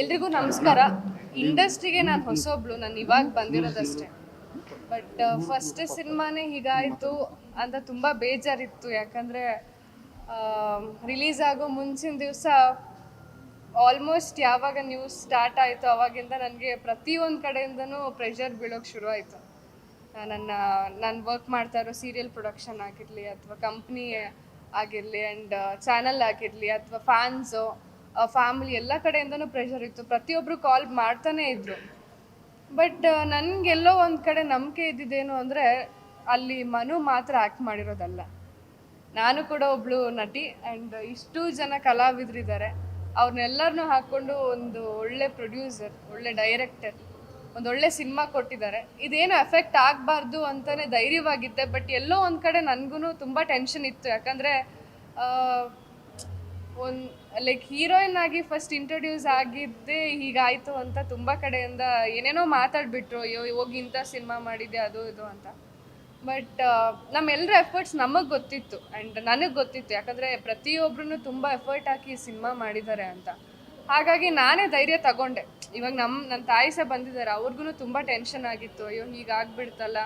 ಎಲ್ರಿಗೂ ನಮಸ್ಕಾರ. ಇಂಡಸ್ಟ್ರಿಗೆ ನಾನು ಹೊಸೊಬ್ಳು, ನಾನು ಇವಾಗ ಬಂದಿರೋದಷ್ಟೇ. ಬಟ್ ಫಸ್ಟ್ ಸಿನಿಮಾನೇ ಹೀಗಾಯಿತು. ಅಂತ ತುಂಬ ಬೇಜಾರಿತ್ತು. ಯಾಕಂದರೆ ರಿಲೀಸ್ ಆಗೋ ಮುಂಚಿನ ದಿವಸ ಆಲ್ಮೋಸ್ಟ್ ಯಾವಾಗ ನ್ಯೂಸ್ ಸ್ಟಾರ್ಟ್ ಆಯಿತು ಅವಾಗಿಂದ ನನಗೆ ಪ್ರತಿಯೊಂದು ಕಡೆಯಿಂದನೂ ಪ್ರೆಷರ್ ಬೀಳೋಕೆ ಶುರು ಆಯಿತು ನನ್ನ, ನಾನು ವರ್ಕ್ ಮಾಡ್ತಾ ಇರೋ ಸೀರಿಯಲ್ ಪ್ರೊಡಕ್ಷನ್ ಆಗಿರಲಿ, ಅಥವಾ ಕಂಪ್ನಿ ಆಗಿರಲಿ ಆ್ಯಂಡ್ ಚಾನಲ್ ಆಗಿರಲಿ, ಅಥವಾ ಫ್ಯಾನ್ಸು ಫ್ಯಾಮಿಲಿ ಎಲ್ಲ ಕಡೆಯಿಂದನೂ ಪ್ರೆಷರ್ ಇತ್ತು. ಪ್ರತಿಯೊಬ್ಬರು ಕಾಲ್ ಮಾಡ್ತಾನೇ ಇದ್ರು. ಬಟ್ ನನಗೆಲ್ಲೋ ಒಂದು ಕಡೆ ನಂಬಿಕೆ ಇದ್ದಿದ್ದೇನು ಅಂದರೆ, ಅಲ್ಲಿ ಮನು ಮಾತ್ರ ಆ್ಯಕ್ಟ್ ಮಾಡಿರೋದಲ್ಲ. ನಾನು ಕೂಡ ಒಬ್ಳು ನಟಿ ಆ್ಯಂಡ್ ಇಷ್ಟು ಜನ ಕಲಾವಿದರಿದ್ದಾರೆ ಅವ್ರನ್ನೆಲ್ಲರನ್ನೂ ಹಾಕ್ಕೊಂಡು ಒಂದು ಒಳ್ಳೆ ಪ್ರೊಡ್ಯೂಸರ್ ಒಳ್ಳೆ ಡೈರೆಕ್ಟರ್ ಒಂದು ಒಳ್ಳೆ ಸಿನಿಮಾ ಕೊಟ್ಟಿದ್ದಾರೆ. ಇದೇನು ಎಫೆಕ್ಟ್ ಆಗಬಾರ್ದು ಅಂತಲೇ ಧೈರ್ಯವಾಗಿದ್ದೆ. ಬಟ್ ಎಲ್ಲೋ ಒಂದು ಕಡೆ ನನಗೂ ತುಂಬ ಟೆನ್ಷನ್ ಇತ್ತು. ಯಾಕಂದರೆ ಒಂದು ಲೈಕ್ ಹೀರೋಯಿನ್ ಆಗಿ ಫಸ್ಟ್ ಇಂಟ್ರೊಡ್ಯೂಸ್ ಆಗಿದ್ದೆ ಹೀಗಾಯಿತು ಅಂತ ತುಂಬ ಕಡೆಯಿಂದ ಏನೇನೋ ಮಾತಾಡ್ಬಿಟ್ರು, ಅಯ್ಯೋ ಹೋಗಿ ಇಂಥ ಸಿನಿಮಾ ಮಾಡಿದ್ದೆ, ಅದು, ಇದು ಅಂತ. ಬಟ್ ನಮ್ಮೆಲ್ಲರ ಎಫರ್ಟ್ಸ್ ನಮಗೆ ಗೊತ್ತಿತ್ತು ಆ್ಯಂಡ್ ನನಗೆ ಗೊತ್ತಿತ್ತು. ಯಾಕಂದರೆ ಪ್ರತಿಯೊಬ್ಬರೂ ತುಂಬ ಎಫರ್ಟ್ ಹಾಕಿ ಸಿನಿಮಾ ಮಾಡಿದ್ದಾರೆ ಅಂತ. ಹಾಗಾಗಿ ನಾನೇ ಧೈರ್ಯ ತಗೊಂಡೆ. ಇವಾಗ ನಮ್ಮ ನನ್ನ ತಾಯಿ ಸಹ ಬಂದಿದ್ದಾರೆ. ಅವ್ರಿಗೂ ತುಂಬ ಟೆನ್ಷನ್ ಆಗಿತ್ತು. ಅಯ್ಯೋ, ಹೀಗಾಗ್ಬಿಡ್ತಲ್ಲ.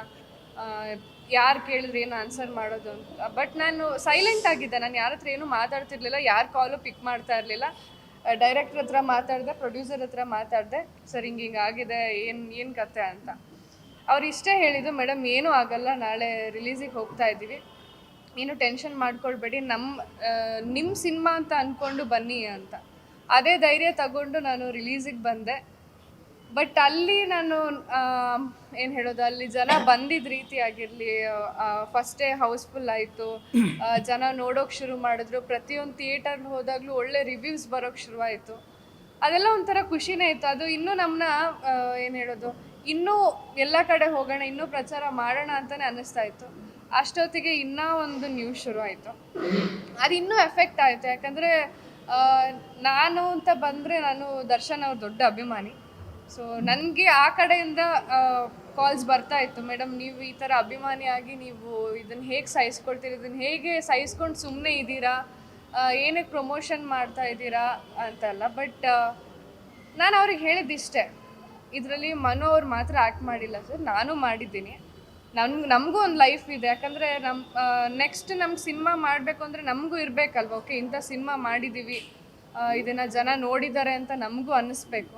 ಯಾರು ಕೇಳಿದ್ರೆ ಏನು ಆನ್ಸರ್ ಮಾಡೋದು ಅಂತ. ಬಟ್ ನಾನು ಸೈಲೆಂಟ್ ಆಗಿದ್ದೆ. ನಾನು ಯಾರ ಹತ್ರ ಏನು ಮಾತಾಡ್ತಿರ್ಲಿಲ್ಲ, ಯಾರು ಕಾಲು ಪಿಕ್ ಮಾಡ್ತಾ ಇರಲಿಲ್ಲ. ಡೈರೆಕ್ಟರ್ ಹತ್ರ ಮಾತಾಡಿದೆ ಪ್ರೊಡ್ಯೂಸರ್ ಹತ್ರ ಮಾತಾಡಿದೆ. ಸರ್ ಹಿಂಗೆ ಹಿಂಗೆ ಆಗಿದೆ, ಏನು ಏನು ಕತೆ ಅಂತ. ಅವ್ರು ಇಷ್ಟೇ ಹೇಳಿದ್ದು ಮೇಡಮ್, ಏನೂ ಆಗಲ್ಲ, ನಾಳೆ ರಿಲೀಸಿಗೆ ಹೋಗ್ತಾ ಇದ್ದೀವಿ. ಏನು ಟೆನ್ಷನ್ ಮಾಡ್ಕೊಳ್ಬೇಡಿ. ನಮ್ಮ ನಿಮ್ಮ ಸಿನಿಮಾ ಅಂತ ಅಂದ್ಕೊಂಡು ಬನ್ನಿ ಅಂತ. ಅದೇ ಧೈರ್ಯ ತಗೊಂಡು ನಾನು ರಿಲೀಸಿಗೆ ಬಂದೆ. ಬಟ್ ಅಲ್ಲಿ ನಾನು ಏನು ಹೇಳೋದು, ಅಲ್ಲಿ ಜನ ಬಂದಿದ್ದ ರೀತಿ ಆಗಿರಲಿ ಫಸ್ಟೇ ಹೌಸ್ಫುಲ್ ಆಯಿತು. ಜನ ನೋಡೋಕೆ ಶುರು ಮಾಡಿದ್ರು. ಪ್ರತಿಯೊಂದು ಥಿಯೇಟರ್ ಹೋದಾಗಲೂ ಒಳ್ಳೆ ರಿವ್ಯೂಸ್ ಬರೋಕ್ಕೆ ಶುರುವಾಯಿತು. ಅದೆಲ್ಲ ಒಂಥರ ಖುಷಿನೇ ಇತ್ತು. ಅದು ಇನ್ನೂ ನಮ್ಮನ್ನ ಏನು ಹೇಳೋದು, ಇನ್ನೂ ಎಲ್ಲ ಕಡೆ ಹೋಗೋಣ, ಇನ್ನೂ ಪ್ರಚಾರ ಮಾಡೋಣ ಅಂತಲೇ ಅನ್ನಿಸ್ತಾ ಇತ್ತು. ಅಷ್ಟೊತ್ತಿಗೆ ಇನ್ನೂ ಒಂದು ನ್ಯೂಸ್ ಶುರು ಆಯಿತು ಅದು ಇನ್ನೂ ಎಫೆಕ್ಟ್ ಆಯಿತು. ಯಾಕಂದರೆ ನಾನು ಅಂತ ಬಂದರೆ ನಾನು ದರ್ಶನ್ ಅವ್ರ ದೊಡ್ಡ ಅಭಿಮಾನಿ. ಸೊ ನನಗೆ ಆ ಕಡೆಯಿಂದ ಕಾಲ್ಸ್ ಬರ್ತಾ ಇತ್ತು. ಮೇಡಮ್, ನೀವು ಈ ಥರ ಅಭಿಮಾನಿಯಾಗಿ ನೀವು ಇದನ್ನು ಹೇಗೆ ಸಹಿಸ್ಕೊಳ್ತೀರಿ? ಇದನ್ನು ಹೇಗೆ ಸಹಿಸ್ಕೊಂಡು ಸುಮ್ಮನೆ ಇದ್ದೀರಾ? ಏನಕ್ಕೆ ಪ್ರಮೋಷನ್ ಮಾಡ್ತಾ ಇದ್ದೀರಾ? ಅಂತಲ್ಲ. ಬಟ್ ನಾನು ಅವ್ರಿಗೆ ಹೇಳಿದ್ದಿಷ್ಟೇ. ಇದರಲ್ಲಿ ಮನು ಅವ್ರು ಮಾತ್ರ ಆ್ಯಕ್ಟ್ ಮಾಡಿಲ್ಲ ಸರ್ ನಾನು ಮಾಡಿದ್ದೀನಿ. ನನ್ಗೆ ನಮಗೂ ಒಂದು ಲೈಫ್ ಇದೆ. ಯಾಕಂದರೆ ನಮ್ಮ ನೆಕ್ಸ್ಟ್ ನಮ್ಗೆ ಸಿನಿಮಾ ಮಾಡಬೇಕು ಅಂದರೆ ನಮಗೂ ಇರಬೇಕಲ್ವ? ಓಕೆ ಇಂಥ ಸಿನಿಮಾ ಮಾಡಿದ್ದೀವಿ ಇದನ್ನು ಜನ ನೋಡಿದ್ದಾರೆ ಅಂತ ನಮಗೂ ಅನ್ನಿಸ್ಬೇಕು.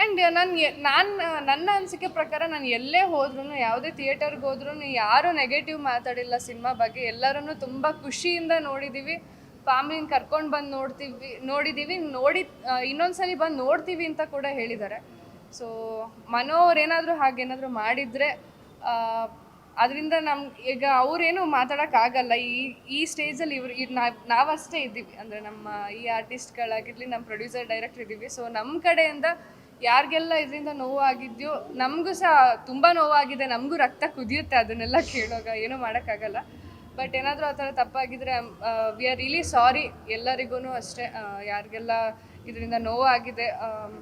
ಆ್ಯಂಡ್ ನನಗೆ, ನಾನು ನನ್ನ ಅನಿಸಿಕೆ ಪ್ರಕಾರ ನಾನು ಎಲ್ಲೇ ಹೋದ್ರೂ ಯಾವುದೇ ಥಿಯೇಟರ್ಗೆ ಹೋದ್ರೂ ಯಾರೂ ನೆಗೆಟಿವ್ ಮಾತಾಡಿಲ್ಲ ಸಿನಿಮಾ ಬಗ್ಗೆ. ಎಲ್ಲರೂ ತುಂಬ ಖುಷಿಯಿಂದ ನೋಡಿದ್ದೀವಿ ಫ್ಯಾಮಿಲಿನ ಕರ್ಕೊಂಡು ಬಂದು ನೋಡ್ತೀವಿ ನೋಡಿದ್ದೀವಿ ನೋಡಿ ಇನ್ನೊಂದ್ಸಲಿ ಬಂದು ನೋಡ್ತೀವಿ ಅಂತ ಕೂಡ ಹೇಳಿದ್ದಾರೆ. ಸೊ ಮನೋ ಅವ್ರೇನಾದರೂ ಹಾಗೇನಾದರೂ ಮಾಡಿದರೆ ಅದರಿಂದ ನಮ್ಮ ಈಗ ಅವರೇನು ಮಾತಾಡೋಕ್ಕಾಗಲ್ಲ. ಈ ಈ ಸ್ಟೇಜಲ್ಲಿ ಇವ್ರು ನಾವು, ನಾವಷ್ಟೇ ಇದ್ದೀವಿ. ಅಂದರೆ ನಮ್ಮ ಈ ಆರ್ಟಿಸ್ಟ್ಗಳಾಗಿರಲಿ ನಮ್ಮ ಪ್ರೊಡ್ಯೂಸರ್ ಡೈರೆಕ್ಟರ್ ಇದ್ದೀವಿ. ಸೊ ನಮ್ಮ ಕಡೆಯಿಂದ ಯಾರಿಗೆಲ್ಲ ಇದರಿಂದ ನೋವಾಗಿದೆಯೋ ನಮಗೂ ಸಹ ತುಂಬ ನೋವಾಗಿದೆ ನಮಗೂ ರಕ್ತ ಕುದಿಯುತ್ತೆ ಅದನ್ನೆಲ್ಲ ಕೇಳೋಗ ಏನೂ ಮಾಡೋಕ್ಕಾಗಲ್ಲ. ಬಟ್ ಏನಾದರೂ ಆ ಥರ ತಪ್ಪಾಗಿದ್ರೆ ವಿ ಆರ್ ರಿಲಿ ಸಾರಿ ಎಲ್ಲರಿಗೂ ಅಷ್ಟೇ ಆ, ಯಾರಿಗೆಲ್ಲ ಇದರಿಂದ ನೋವಾಗಿದೆ ಆಮ್,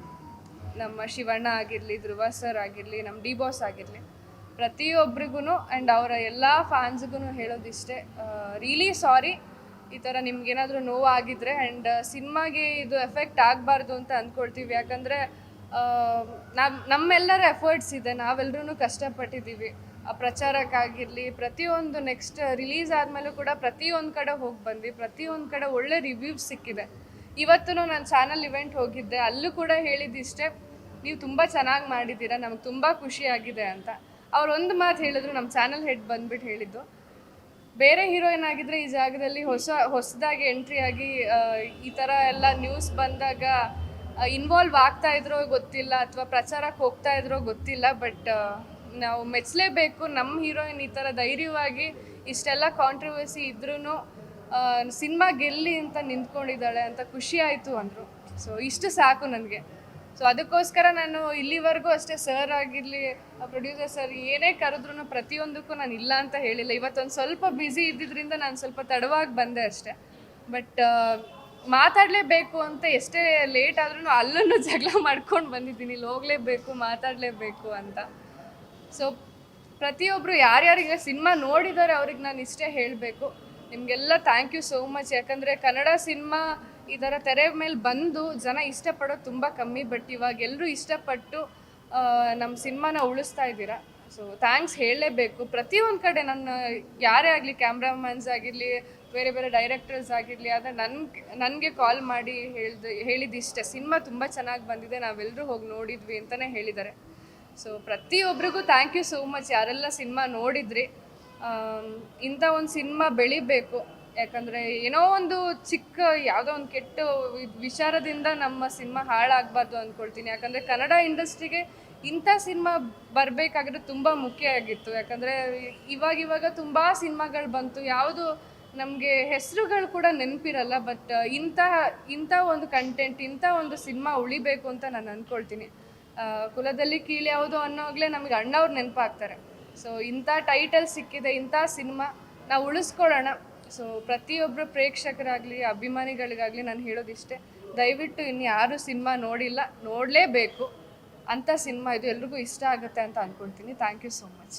ನಮ್ಮ ಶಿವಣ್ಣ ಆಗಿರಲಿ ಧ್ರುವ ಸರ್ ಆಗಿರಲಿ ನಮ್ಮ ಡಿ ಬಾಸ್ ಆಗಿರಲಿ ಪ್ರತಿಯೊಬ್ಬರಿಗೂ ಆ್ಯಂಡ್ ಅವರ ಎಲ್ಲ ಫ್ಯಾನ್ಸ್ಗೂ ಹೇಳೋದಿಷ್ಟೇ ರಿಯಲಿ ಸಾರಿ ಈ ಥರ ನಿಮ್ಗೇನಾದರೂ ನೋವಾಗಿದ್ರೆ ಆ್ಯಂಡ್ ಸಿನಿಮಾಗೆ ಇದು ಎಫೆಕ್ಟ್ ಆಗಬಾರ್ದು ಅಂತ ಅಂದ್ಕೊಳ್ತೀವಿ. ಯಾಕಂದರೆ ನಾವು ನಮ್ಮೆಲ್ಲರ ಎಫರ್ಟ್ಸ್ ಇದೆ. ನಾವೆಲ್ಲರೂ ಕಷ್ಟಪಟ್ಟಿದ್ದೀವಿ. ಆ ಪ್ರಚಾರಕ್ಕಾಗಿರಲಿ, ಪ್ರತಿಯೊಂದು ನೆಕ್ಸ್ಟ್ ರಿಲೀಸ್ ಆದಮೇಲೂ ಕೂಡ ಪ್ರತಿಯೊಂದು ಕಡೆ ಹೋಗಿ ಬಂದ್ವಿ. ಪ್ರತಿಯೊಂದು ಕಡೆ ಒಳ್ಳೆ ರಿವ್ಯೂಸ್ ಸಿಕ್ಕಿದೆ. ಇವತ್ತು ನಾನು ಚಾನಲ್ ಇವೆಂಟ್ ಹೋಗಿದ್ದೆ. ಅಲ್ಲೂ ಕೂಡ ಹೇಳಿದ್ದಿಷ್ಟೇ ನೀವು ತುಂಬ ಚೆನ್ನಾಗಿ ಮಾಡಿದ್ದೀರಾ. ನಮಗೆ ತುಂಬ ಖುಷಿಯಾಗಿದೆ ಅಂತ. ಅವ್ರು ಒಂದು ಮಾತು ಹೇಳಿದ್ರು ನಮ್ಮ ಚಾನಲ್ ಹೆಡ್ ಬಂದ್ಬಿಟ್ಟು ಹೇಳಿದ್ದು. ಬೇರೆ ಹೀರೋಯಿನ್ ಆಗಿದ್ರೆ ಈ ಜಾಗದಲ್ಲಿ ಹೊಸ, ಹೊಸದಾಗಿ ಎಂಟ್ರಿ ಆಗಿ ಈ ಥರ ಎಲ್ಲ ನ್ಯೂಸ್ ಬಂದಾಗ ಇನ್ವಾಲ್ವ್ ಆಗ್ತಾ ಇದ್ರೋ ಗೊತ್ತಿಲ್ಲ ಅಥವಾ ಪ್ರಚಾರಕ್ಕೆ ಹೋಗ್ತಾ ಇದ್ರೋ ಗೊತ್ತಿಲ್ಲ ಬಟ್ ನಾವು ಮೆಚ್ಚಲೇಬೇಕು. ನಮ್ಮ ಹೀರೋಯಿನ್ ಈ ಥರ ಧೈರ್ಯವಾಗಿ ಇಷ್ಟೆಲ್ಲ ಕಾಂಟ್ರವರ್ಸಿ ಇದ್ರೂ ಸಿನಿಮಾ ಗೆಲ್ಲಿ ಅಂತ ನಿಂತ್ಕೊಂಡಿದ್ದಾಳೆ ಅಂತ ಖುಷಿ ಆಯಿತು ಅಂದರು. ಸೊ ಇಷ್ಟು ಸಾಕು ನನಗೆ. ಸೊ ಅದಕ್ಕೋಸ್ಕರ ನಾನು ಇಲ್ಲಿವರೆಗೂ ಅಷ್ಟೇ ಸರ್ ಆಗಿರಲಿ ಪ್ರೊಡ್ಯೂಸರ್ ಸರ್ ಏನೇ ಕರೆದ್ರೂ ಪ್ರತಿಯೊಂದಕ್ಕೂ ನಾನು ಇಲ್ಲ ಅಂತ ಹೇಳಿಲ್ಲ. ಇವತ್ತೊಂದು ಸ್ವಲ್ಪ ಬ್ಯುಸಿ ಇದ್ದಿದ್ದರಿಂದ ನಾನು ಸ್ವಲ್ಪ ತಡವಾಗಿ ಬಂದೆ ಅಷ್ಟೇ. ಬಟ್ ಮಾತಾಡಲೇಬೇಕು ಅಂತ ಎಷ್ಟೇ ಲೇಟ್ ಆದ್ರೂ ಅಲ್ಲೂ ಜಗಳ ಮಾಡ್ಕೊಂಡು ಬಂದಿದ್ದೀನಿ. ಇಲ್ಲಿ ಹೋಗಲೇಬೇಕು, ಮಾತಾಡಲೇಬೇಕು ಅಂತ. ಸೊ ಪ್ರತಿಯೊಬ್ಬರು ಯಾರ್ಯಾರಿಗೆ ಸಿನಿಮಾ ನೋಡಿದ್ದಾರೆ ಅವ್ರಿಗೆ ನಾನು ಇಷ್ಟೇ ಹೇಳಬೇಕು. ನಿಮಗೆಲ್ಲ ಥ್ಯಾಂಕ್ ಯು ಸೋ ಮಚ್ ಯಾಕಂದರೆ ಕನ್ನಡ ಸಿನಿಮಾ ಈ ಥರ ತೆರೆ ಮೇಲೆ ಬಂದು ಜನ ಇಷ್ಟಪಡೋದು ತುಂಬ ಕಮ್ಮಿ ಬಟ್ ಇವಾಗ ಎಲ್ಲರೂ ಇಷ್ಟಪಟ್ಟು ನಮ್ಮ ಸಿನಿಮಾನ ಉಳಿಸ್ತಾ ಇದ್ದೀರಾ. ಸೊ ಥ್ಯಾಂಕ್ಸ್ ಹೇಳಲೇಬೇಕು. ಪ್ರತಿಯೊಂದು ಕಡೆ ನನ್ನ, ಯಾರೇ ಆಗಲಿ ಕ್ಯಾಮ್ರಾಮನ್ಸ್ ಆಗಿರಲಿ ಬೇರೆ ಬೇರೆ ಡೈರೆಕ್ಟರ್ಸ್ ಆಗಿರಲಿ, ಆದರೆ ನನ್, ನನಗೆ ಕಾಲ್ ಮಾಡಿ ಹೇಳ್ದು ಹೇಳಿದಿಷ್ಟೇ ಸಿನಿಮಾ ತುಂಬ ಚೆನ್ನಾಗಿ ಬಂದಿದೆ ನಾವೆಲ್ಲರೂ ಹೋಗಿ ನೋಡಿದ್ವಿ ಅಂತಲೇ ಹೇಳಿದ್ದಾರೆ ಸೊ ಪ್ರತಿಯೊಬ್ಬರಿಗೂ ಥ್ಯಾಂಕ್ ಯು ಸೋ ಮಚ್ ಯಾರೆಲ್ಲ ಸಿನಿಮಾ ನೋಡಿದ್ರಿ ಇಂಥ ಒಂದು ಸಿನಿಮಾ ಬೆಳಿಬೇಕು. ಯಾಕಂದರೆ ಏನೋ ಒಂದು ಚಿಕ್ಕ, ಯಾವುದೋ ಒಂದು ಕೆಟ್ಟ ವಿಚಾರದಿಂದ ನಮ್ಮ ಸಿನಿಮಾ ಹಾಳಾಗಬಾರ್ದು ಅಂದ್ಕೊಳ್ತೀನಿ ಯಾಕಂದರೆ ಕನ್ನಡ ಇಂಡಸ್ಟ್ರಿಗೆ ಇಂಥ ಸಿನಿಮಾ ಬರಬೇಕಾಗಿರೋದು ತುಂಬ ಮುಖ್ಯ ಆಗಿತ್ತು. ಯಾಕಂದರೆ ಇವಾಗಿವಾಗ ಇವಾಗ ತುಂಬ ಸಿನಿಮಾಗಳು ಬಂತು. ಯಾವುದು ನಮಗೆ ಹೆಸರುಗಳು ಕೂಡ ನೆನಪಿರಲ್ಲ ಬಟ್ ಇಂಥ ಇಂಥ ಒಂದು ಕಂಟೆಂಟ್ ಇಂಥ ಒಂದು ಸಿನಿಮಾ ಉಳಿಬೇಕು ಅಂತ ನಾನು ಅಂದ್ಕೊಳ್ತೀನಿ ಕುಲದಲ್ಲಿ ಕೀಳು ಯಾವುದು ಅನ್ನೋಗ್ಲೇ ನಮಗೆ ಅಣ್ಣವ್ರು ನೆನಪಾಗ್ತಾರೆ. ಸೊ ಇಂಥ ಟೈಟಲ್ ಸಿಕ್ಕಿದೆ, ಇಂಥ ಸಿನಿಮಾ ನಾವು ಉಳಿಸ್ಕೊಳ್ಳೋಣ. ಸೊ ಪ್ರತಿಯೊಬ್ಬರು ಪ್ರೇಕ್ಷಕರಾಗಲಿ, ಅಭಿಮಾನಿಗಳಿಗಾಗಲಿ ನಾನು ಹೇಳೋದಿಷ್ಟೇ, ದಯವಿಟ್ಟು ಇನ್ನು ಯಾರು ಸಿನಿಮಾ ನೋಡಿಲ್ಲ, ನೋಡಲೇಬೇಕು. ಅಂಥ ಸಿನಿಮಾ ಇದು ಎಲ್ರಿಗೂ ಇಷ್ಟ ಆಗುತ್ತೆ ಅಂತ ಅಂದ್ಕೊಳ್ತೀನಿ thank you so much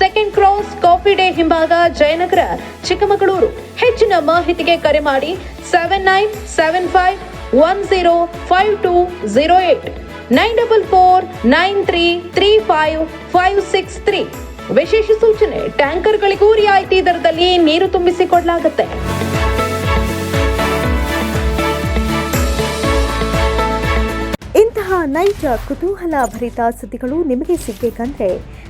second cross coffee day ಹಿಂಭಾಗ ಜಯನಗರ, ಚಿಕ್ಕಮಗಳೂರು. ಹೆಚ್ಚಿನ ಮಾಹಿತಿಗೆ ಕರೆ ಮಾಡಿ seven nine seven five one zero five two zero eight nine double four nine three three five five six three ವಿಶೇಷ ಸೂಚನೆ, ಟ್ಯಾಂಕರ್ಗಳಿಗೂ ರಿಯಾಯಿತಿ ದರದಲ್ಲಿ ನೀರು ತುಂಬಿಸಿಕೊಡಲಾಗುತ್ತೆ. ಇಂತಹ ನೈಜ ಕುತೂಹಲ ಭರಿತ ಸುದ್ದಿಗಳು ನಿಮಗೆ ಸಿಗಬೇಕಂದ್ರೆ